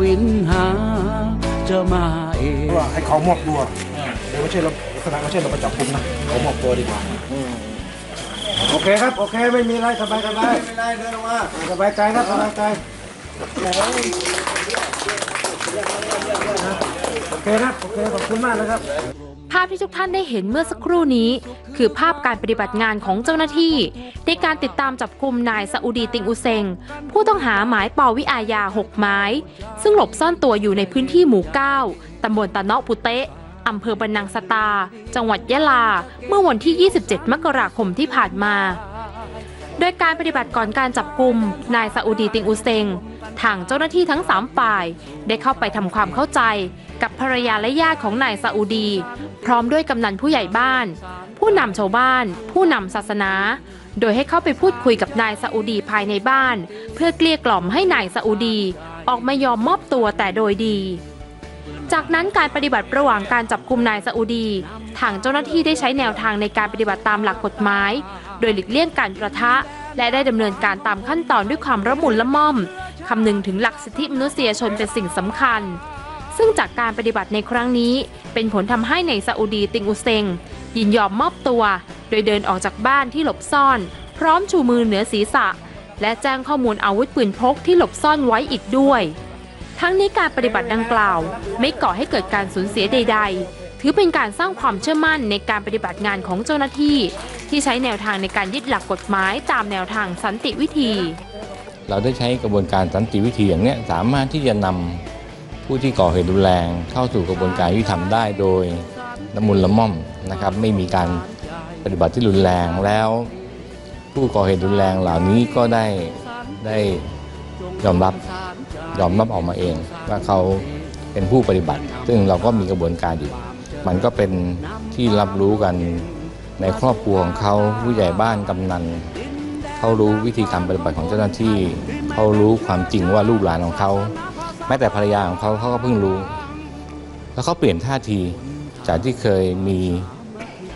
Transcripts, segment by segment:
วินหาจะมาเองว่าให้เขามอบตัวเดี๋ยวไม่ใช่เราขณะไม่ใช่เราไปจับกุมนะเขามอบตัวดีกว่าโอเคครับโอเคไม่มีอะไรสบายสบายไม่มีอะไรเดินออกมาสบายใจครับสบายใจโอเคครับโอเคขอบคุณมากนะครับ ภาพที่ทุกท่านได้เห็นเมื่อสักครู่นี้ คือภาพการปฏิบัติงานของเจ้าหน้าที่ ในการติดตามจับกลุ่มนายซาอุดีติงอุเซง ผู้ต้องหาหมายปอวิอาญา 6 ไม้ ซึ่งหลบซ่อนตัวอยู่ในพื้นที่หมู่ 9 ตำบลตะเนาะปุเตะอำเภอบันนังสตา จังหวัดยะลา เมื่อวันที่ 27 มกราคมที่ผ่านมา โดยการปฏิบัติก่อนการจับกลุ่มนายซาอุดีติงอุเซง ทางเจ้าหน้าที่ทั้ง 3 ฝ่าย ได้เข้าไปทำความเข้าใจ กับภรรยาและญาติของนายซาอุดี พร้อมด้วยกำนันผู้ใหญ่บ้าน ผู้นำชาวบ้าน ผู้นำศาสนา โดยให้เข้าไปพูดคุยกับนายซาอุดีภายในบ้าน เพื่อเกลี้ยกล่อมให้นายซาอุดี ออกมายอมมอบตัวแต่โดยดีจากนั้นการปฏิบัติระหว่างการจับกลุ่มนายซาอุดี ทางเจ้าหน้าที่ได้ใช้แนวทางในการปฏิบัติตามหลักกฎหมาย โดยหลีกเลี่ยงการประทะ และได้ดำเนินการตามขั้นตอนด้วยความระมุนละม่อมคำนึงถึงหลักสิทธิมนุษยชนเป็นสิ่งสำคัญ ซึ่งจากการปฏิบัติในครั้งนี้ เป็นผลทำให้ในซาอุดีติงอุเซง ยินยอมมอบตัว โดยเดินออกจากบ้านที่หลบซ่อน พร้อมชูมือเหนือศีรษะ และแจ้งข้อมูลอาวุธปืนพกที่หลบซ่อนไว้อีกด้วย ทั้งนี้การปฏิบัติดังกล่าว ไม่ก่อให้เกิดการสูญเสียใด ๆ ถือเป็นการสร้างความเชื่อมั่นในการปฏิบัติงานของเจ้าหน้าที่ ที่ใช้แนวทางในการยึดหลักกฎหมายตามแนวทางสันติวิธี เราได้ใช้กระบวนการสันติวิธีอย่างนี้สามารถที่จะนำผู้ที่ก่อเหตุรุนแรงเข้าสู่กระบวนการยุติธรรมได้โดยละมุนละม่อมนะครับไม่มีการปฏิบัติที่รุนแรงแล้ว ผู้ก่อเหตุรุนแรงเหล่านี้ก็ได้ได้ยอมรับยอมรับออกมาเอง ว่าเขาเป็นผู้ปฏิบัติ ซึ่งเราก็มีกระบวนการอยู่ มันก็เป็นที่รับรู้กัน ในครอบครัวของเขาผู้ใหญ่บ้านกำนันเขารู้วิธีการปฏิบัติของเจ้าหน้าที่เขารู้ความจริงว่าลูกหลานของเขาแม้แต่ภรรยาของเขาเขาก็เพิ่งรู้ แล้วเขาเปลี่ยนท่าทีจากที่เคยมี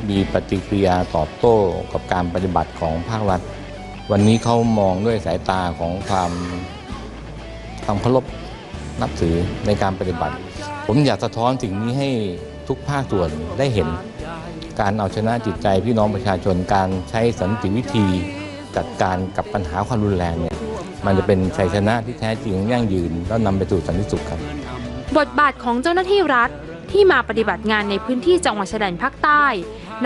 มีปฏิกิริยาตอบโต้กับการปฏิบัติของภาครัฐ วันนี้เขามองด้วยสายตาของความความเคารพนับถือในการปฏิบัติ ผมอยากสะท้อนสิ่งนี้ให้ทุกภาคส่วนได้เห็น การเอาชนะจิตใจพี่น้องประชาชนการใช้สันติวิธีจัดการกับปัญหาความรุนแรงเนี่ยมันจะเป็นชัยชนะที่แท้จริงยั่งยืนแล้วนำไปสู่สันติสุขครับ บทบาทของเจ้าหน้าที่รัฐที่มาปฏิบัติงานในพื้นที่จังหวัดชายแดนภาคใต้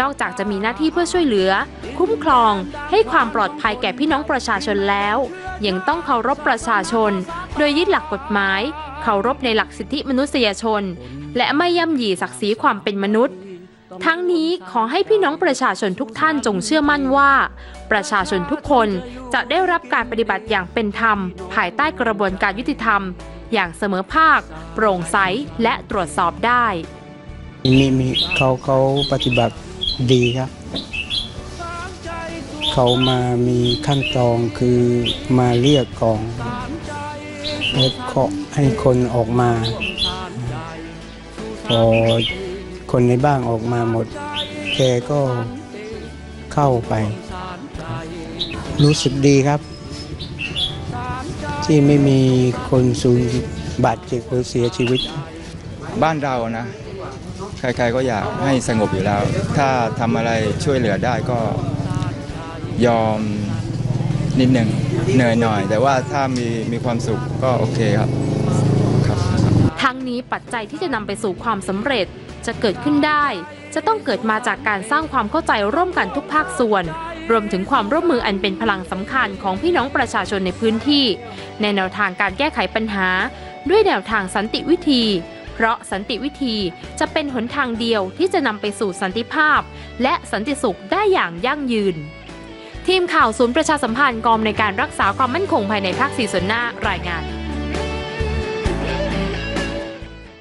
นอกจากจะมีหน้าที่เพื่อช่วยเหลือ คุ้มครอง ให้ความปลอดภัยแก่พี่น้องประชาชนแล้ว ยังต้องเคารพประชาชน โดยยึดหลักกฎหมาย เคารพในหลักสิทธิมนุษยชน และไม่ย่ำหยีศักดิ์ศรีความเป็นมนุษย์ ทั้งนี้ขอให้พี่น้องประชาชนทุกท่านจงเชื่อมั่นว่า ประชาชนทุกคนจะได้รับการปฏิบัติอย่างเป็นธรรม ภายใต้กระบวนการยุติธรรม อย่างเสมอภาค โปร่งใสและตรวจสอบได้มีมีเขาเขาปฏิบัติดีครับ เขามามีขั้นตอนคือมาเรียกกองแล้วเคาะให้คนออกมาพอ คนในบ้านออกมาหมด แกก็เข้าไป รู้สึกดีครับ ที่ไม่มีคนสูญบาดเจ็บหรือเสียชีวิต บ้านเรานะ ใครๆก็อยากให้สงบอยู่แล้ว ถ้าทำอะไรช่วยเหลือได้ก็ยอมนิดหนึ่งเหนื่อยหน่อย แต่ว่าถ้ามีมีความสุขก็โอเคครับครับทั้งนี้ปัจจัยที่จะนำไปสู่ความสำเร็จ จะเกิดขึ้นได้ จะต้องเกิดมาจากการสร้างความเข้าใจร่วมกันทุกภาคส่วน รวมถึงความร่วมมืออันเป็นพลังสำคัญของพี่น้องประชาชนในพื้นที่ ในแนวทางการแก้ไขปัญหา ด้วยแนวทางสันติวิธี เพราะสันติวิธีจะเป็นหนทางเดียวที่จะนำไปสู่สันติภาพ และสันติสุขได้อย่างยั่งยืน ทีมข่าวศูนย์ประชาสัมพันธ์กองในการรักษาความมั่นคงภายในภาคสี่ส่วนหน้ารายงาน